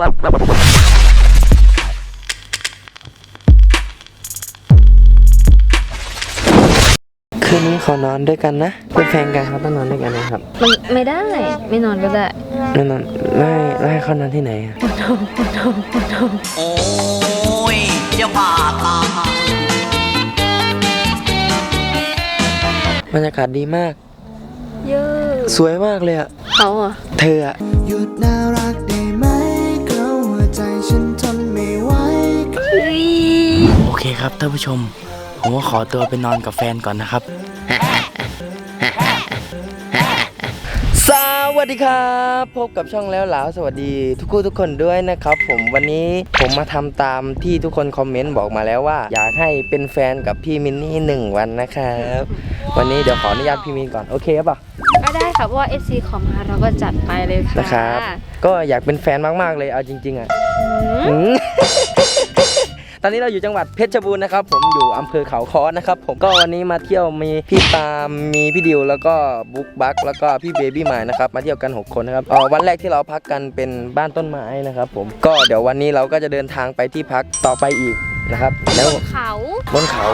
คืนนี้ขอนอนด้วยกันนะ เป็นแฟนกันเขาต้องนอนด้วยกันนะครับ มันไม่ได้ ไม่นอนก็ได้ไม่นอนไม่ไม่เขานอนที่ไหนอะโอ้ยจะบาตาบรรยากาศดีมาก เยอะ สวยมากเลยอะเขาอะเธออะ หยุดน่ารัก คครับท่านผู้ชม ผมก็ขอตัวไปนอนกับแฟนก่อนนะครับ สวัสดีครับ พบกับช่องแล้วหลาวสวัสดีทุกคู่ทุกคนด้วยนะครับ ผมวันนี้ผมมาทำตามที่ทุกคนคอมเมนต์บอกมาแล้วว่า อยากให้เป็นแฟนกับพี่มินนี่หนึ่งวันนะครับ วันนี้เดี๋ยวขออนุญาตพี่มินก่อนโอเคหรือเปล่าก็ได้ค่ะเพราะว่า FC ขอมาเราก็จัดไปเลยค่ะนะครับ ก็อยากเป็นแฟนมากๆเลยเอาจริง ๆอะอืมอืม ตอนนี้เราอยู่จังหวัดเพชรบูรณ์นะครับ ผมอยู่อำเภอเขาค้อนะครับ ผมก็วันนี้มาเที่ยวมีพี่ตามมีพี่ดิวแล้วก็บุ๊กบักแล้วก็พี่เบบี้หมายนะครับมาเที่ยวกัน 6 คนนะครับเอ่อวันแรกที่เราพักกันเป็นบ้านต้นไม้นะครับ ผมก็เดี๋ยววันนี้เราก็จะเดินทางไปที่พักต่อไปอีกนะครับแล้วเขาบนเขา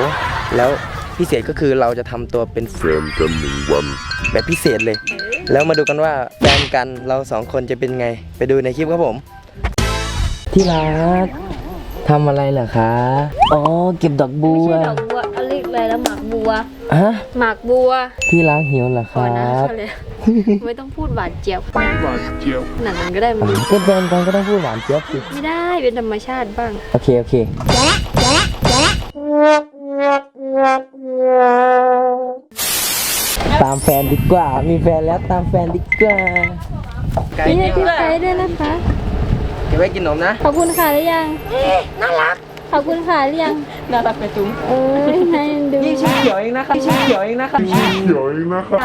แล้วพิเศษก็คือเราจะทำตัวเป็นแฟนกันหนึ่งวัน แบบพิเศษเลย แล้วมาดูกันว่าแฟนกันเราสองคนจะเป็นไง ไปดูในคลิปครับผม ที่รัก ทำอะไรเหรอคะ อ๋อ เก็บดอกบัไม่ว ใช่ดอกบัวเอาเรียกอะไรแล้วหมากบัว ฮะ หมากบัวที่รักหิวเหรอคก่อนรันะบเขาเลยไม่ต้องพูดหวานเจี๊ยบหวานเจี๊ยบขนาดนั้นก็ได้มันเป็นแฟนกันก็ต้องพูดหวานเจี๊ยบสิ ไม่ได้เป็นธรรมชาติบ้าง โอเค โอเค ตามแฟนดีกว่า มีแฟนแล้วตามแฟนดีกว่านี่ให้พี่ไปด้วยนะคะ เก็บไว้กินนมนะ ขอบคุณค่ะหรือยัง น่ารัก ขอบคุณค่ะหรือยัง น่ารักไปจุ้มเอ้ยนายดูยิ่งชิ้นเขียวเองนะครับชิ้นเขียวเองนะครับชิ้นเขียวเองนะครับ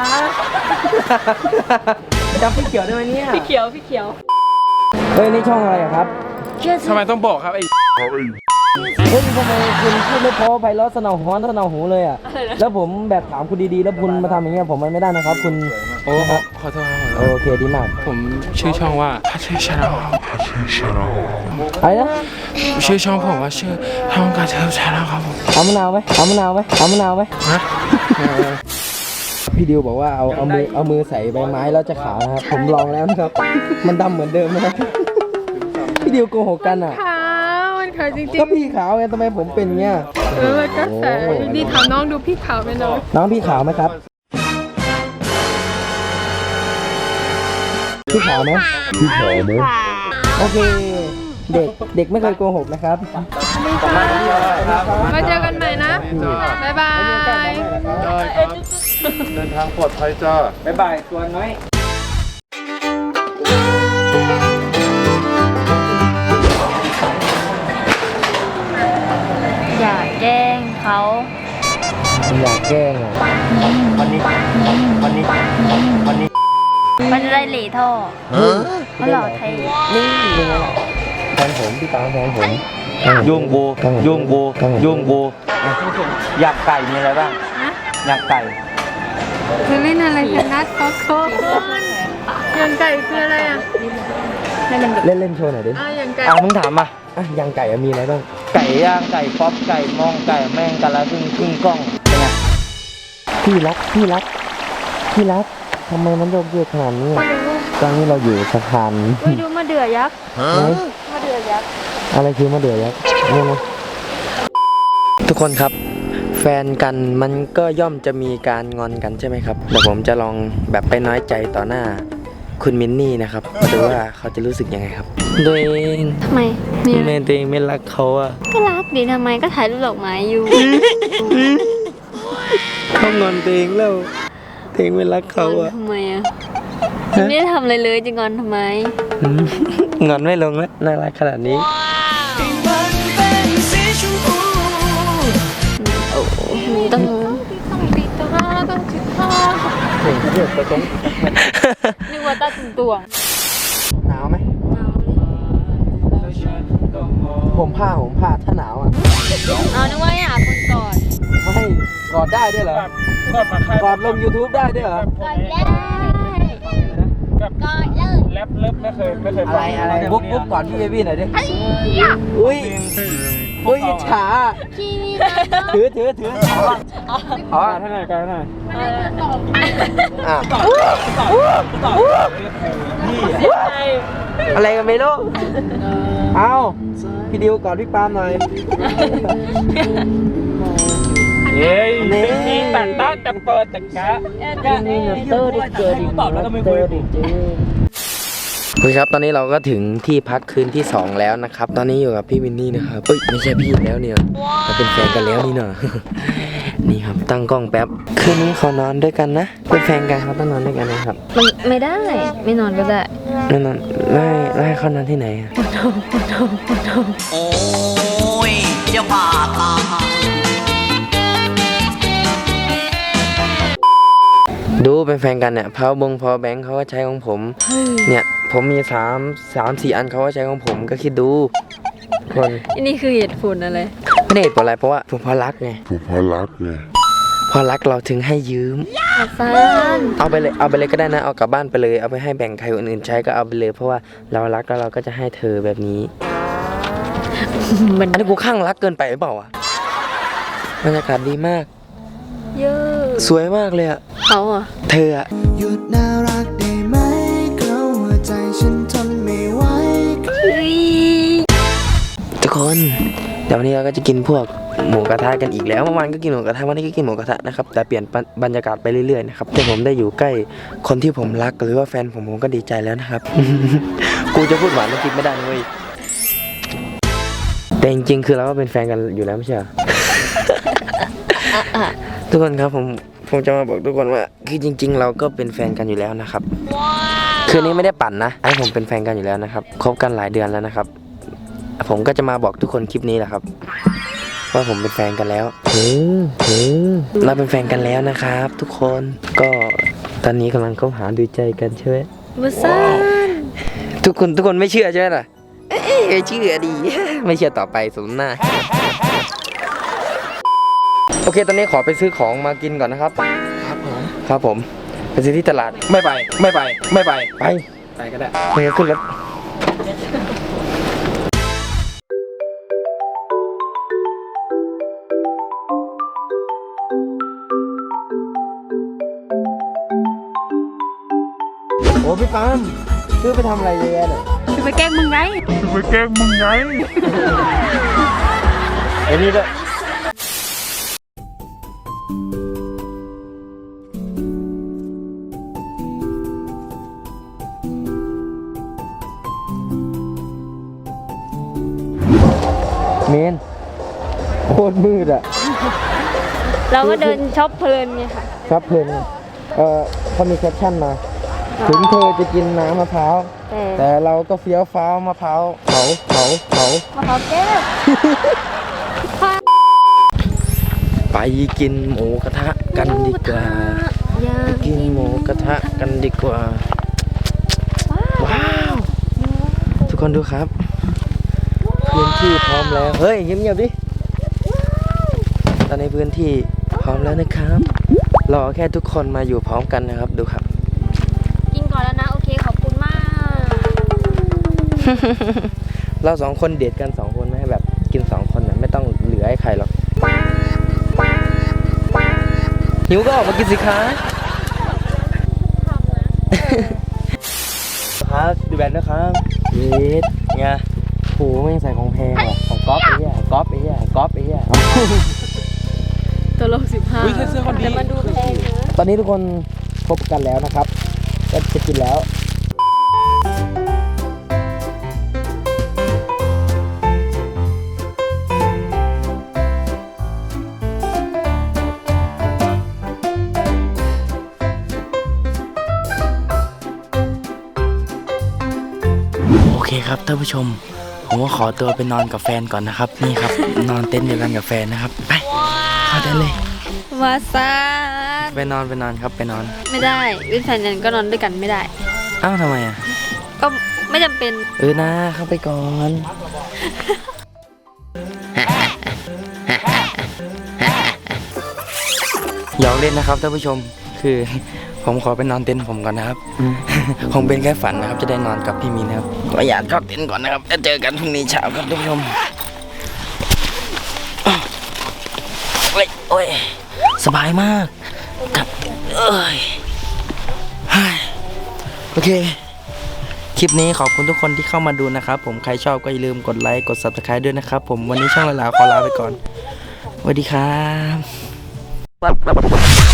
จำพี่เขียวได้ไหมเนี่ย พี่เขียว พี่เขียว เฮ้ยนี่ช่องอะไรอะครับทำไมต้องบอกครับไอ้เฮ้ยทำไมคุณพูดไม่เพอไพเราะสนองฮ้อนสนองหูเลยอะ แล้วผมแบบถามคุณดีๆ แล้วคุณมาทำอย่างเงี้ยผมมันไม่ได้นะครับ คุณ โอ้ขอขอโทษครับขอโทษโอเคดีมาก ผมชื่อช่องว่าพัชชาแนล อะไรนะชื่อช่องผมว่าชื่อทองกาเทลชาแนลครับผมเอามะนาวไหมเอามะนาวไหมเอามะนาวไหมฮะพี่ดิวบอกว่าเอาเอามือเอามือใส่ใบไม้แล้วจะขาวนะครับผมลองแล้วนะครับ มันดำเหมือนเดิมนะครับพี่ดิวโกหกกันอะขาวมันขาวจริงก็พี่ขาวไงทำไมผมเป็นอย่างเงี้ยๆเออมันก็ใสดีถามน้องดูพี่ขาวไหมน้องน้องพี่ขาวไหมครับพี่ขาวไหมพี่ขาวไหม โอเค เด็กเด็กไม่เคยโกหกนะครับมาเจอกันใหม่นะ บ๊ายบายเดินทางปลอดภัยจ้า บ๊ายบายตัวน้อยอย่าแกล้งเขาอยากแกล้งอะวันนี้วันนี้วันนี้ มันจะได้เหล่ท่อเขาหล่อเท่นี่เป็นไงล่ะแฟนผมพี่ตามแฟนผมยุ่งกูยุ่งกูยุ่งกูอยากไก่มีอะไรบ้างอยากไก่คือเล่นอะไรกันนัดขอโทษยังไก่คืออะไรอะเล่นเล่นโชว์หน่อยดิอะยังไก่อะมึงถามมาอะยางไก่อะมีอะไรบ้างไก่ย่างไก่ป๊อปไก่มองไก่แม่งกันละครึ่งครึ่งกล้องเป็นไงพี่รักพี่รักพี่รัก ทำไมมันโยกเยกขนาดนี้อะตอนนี้เราอยู่สะพานเฮ้ยดูมาเดือยักษ์ไหน มาเดือยักษ์อะไรคือมะเดื่อยักษ์นี่นะทุกคนครับ แฟนกันมันก็ย่อมจะมีการงอนกันใช่ไหมครับเดี๋ยวผมจะลองแบบไปน้อยใจต่อหน้า คุณมินนี่นะครับดูว่าเขาจะรู้สึกยังไงครับตัวเองทำไมมีทำไมตัวเองไม่รักเขาอะก็รักดีทำไมก็ถ่ายรูปดอกไม้อยู่ เขางอนตัวเองแล้วตัว เองไม่รักเขาอะ ทำไมอะไม่ได้ทำอะไรเลยจะงอนทำไม อืมงอนไม่ลงแล้วน่ารักขนาดนี้โอ้โหต้องนึกว่าตาตุ่มตวงหนาวไหมผมผ้าผมผ้าถ้าหนาวอะเอานึกว่าอยากคนก่อนไม่ กอดได้ด้วยเหรอ กอดมาใครกอดลง YouTube ได้ด้วยเหรอ ก่อนได้ก็เลิกแรปเลิฟไม่เคยไม่เคยอะไรอะไรบุ๊กบุ๊กก่อนพี่เบบี้หน่อยดิอุ้ย อุ้ยอิจฉา ที่นี่ถือถือถืออ๋อท่านไหนกันหน่อยอะอะไรกันไม่รู้เอาพี่ดิวก่อนพี่ปาล์มหน่อย เย้ยนี่นี่แต่ตั้งแต่เปิดแต่กะนี่เตอร์ดิเกิดอีกตอบแล้วก็ไม่คุยคุยครับตอนนี้เราก็ถึงที่พักคืนที่ 2 แล้วนะครับ ตอนนี้อยู่กับพี่วินนี่นะครับเอ้ยไม่ใช่พี่แล้วเนี่ยเราเป็นแฟนกันแล้วนี่เนาะ นี่ครับตั้งกล้องแป๊บคืนนี้ขอนอนด้วยกันนะเป็นแฟนกันครับต้องนอนด้วยกันนะครับมันไม่ได้ ไม่นอนก็ได้แล้วนอนไล่ไล่เขานอนที่ไหนอะ โอ้ยเจ้าป่าตาย ดูเป็นแฟนกันเนี่ยพาวบงพาวแบงค์เขาก็ใช้ของผม เนี่ยผมมีสามสามสี่อันเขาก็ใช้ของผมก็คิดดูคนอันนี้คือเหตุผลอะไรไม่ได้เหตุผลอะไรเพราะว่าผมพอรักไงผมพอรักไงพอรักเราถึงให้ยืมอาซานเอาไปเลยเอาไปเลยก็ได้นะเอากลับบ้านไปเลยเอาไปให้แบ่งใครคนอื่นใช้ก็เอาไปเลย เพราะว่าเรารักแล้วเราก็จะให้เธอแบบนี้มันอันนี้กูข้างรักเกินไปหรือเปล่าอะบรรยากาศดีมาก เยอะ สวยมากเลยอะ เขาอะ เธออะหยุดน่ารักได้ไหมเพราะหัวใจฉันทนไม่ไหวทุกคน เดี๋ยววันนี้เราก็จะกินพวกหมูกระทะกันอีกแล้วเมื่อวานก็กินหมูกระทะวันนี้ก็กินหมูกระทะนะครับแต่เปลี่ยนบรรยากาศไปเรื่อยๆนะครับแต่ผมได้อยู่ใกล้คนที่ผมรักหรือว่าแฟนผมผมก็ดีใจแล้วนะครับกูจะพูดหวานไม่คิดไม่ได้นะเว้ยแต่จริงๆคือเราก็เป็นแฟนกันอยู่แล้วไม่ใช่เหรอทุกคนครับผม ผมจะมาบอกทุกคนว่าคือจริง ๆ เราก็เป็นแฟนกันอยู่แล้วนะครับคืนนี้ไม่ได้ปั่นนะไอ้ผมเป็นแฟนกันอยู่แล้วนะครับคบกันหลายเดือนแล้วนะครับ ผมก็จะมาบอกทุกคนคลิปนี้แหละครับว่าผมเป็นแฟนกันแล้วหืมหืมเราเป็นแฟนกันแล้วนะครับ ทุกคนก็ตอนนี้กำลังคบหาดูใจกันใช่ไหมมาซานทุกคนทุกคนไม่เชื่อใช่ไหมล่ะเอ้ยเชื่อดี ไม่เชื่อต่อไปสมหน้า โอเค ตอนนี้ขอไปซื้อของมากินก่อนนะครับ ครับผม ครับผม ไปซื้อที่ตลาด ไม่ไป ไม่ไป ไม่ไป ไป ไปก็ได้ไปขึ้นรถโอ้พี่ปามซื้อไปทำอะไรเยอะแยะเลยคือไปแกล้งมึงไง ไปแกล้งมึงไงไอ้นี่ด้วย เมนโคตรมืดอะเราก็เดินช็อปเพลินไงค่ะครับเพลินอะเออเขามีแคปชั่นมา ถึงเธอจะกินน้ำมะพร้าวแต่แต่เราก็เฟี้ยวฟ้าวมะพร้าวเผาเผาเผามะพร้าวแก้วไป กินหมูกระทะกันดีกว่าอยากกินหมูกระทะกันดีกว่า ว้าว ทุกคนดูครับพื้นที่พร้อมแล้ว เฮ้ยเงียบๆดิ ตอนนี้พื้นที่พร้อมแล้วนะครับ รอแค่ทุกคนมาอยู่พร้อมกันนะครับ ดูครับ กินก่อนแล้วนะ โอเค ขอบคุณมาก เราสองคนเดทกันสองคนไหมแบบกินสองคนน่ะไม่ต้องเหลือให้ใครหรอก หิวก็ออกมากินสิคะครับดูแบนนะครับเย็ดไงโหไม่งใส่ของแพงว่ะของก๊อฟไอ้เหี้ยของก๊อฟไอ้เหี้ยของก๊อฟไอ้เหี้ยตัวโลกสิบห้าอุ๊ยแค่เสื้อคนดีแต่มันดูแพงเนอะตอนนี้ทุกคนพบกันแล้วนะครับ ก็จะกินแล้ว เคครับท่านผู้ชม ผมก็ขอตัวไปนอนกับแฟนก่อนนะครับ นี่ครับ นอนเต็นท์เดียวกันกับแฟนนะครับ ไปเข้าเต็นท์เลยมาซานไปนอนไปนอนครับไปนอน ไม่ได้เป็นแฟนกันก็นอนด้วยกันไม่ได้ อ้าวทำไมอะ ก็ไม่จำเป็นเออนะเข้าไปก่อน หยอกเล่นนะครับท่านผู้ชมคือ ผมขอไปนอนเต็นท์ผมก่อนนะครับ คงเป็นแค่ฝันนะครับ จะได้นอนกับพี่มีนะครับขออนุญาตเข้าเต็นท์ก่อนนะครับแล้วเจอกันพรุ่งนี้เช้าครับท่านผู้ชมโอ้ยโอ้ยสบายมากกับเอ้ยเฮ้ยโอเค คลิปนี้ขอบคุณทุกคนที่เข้ามาดูนะครับ ผมใครชอบก็อย่าลืมกดไลค์กด subscribe ด้วยนะครับ ผมวันนี้ช่องลาลาขอลาไปก่อนสวัสดีครับ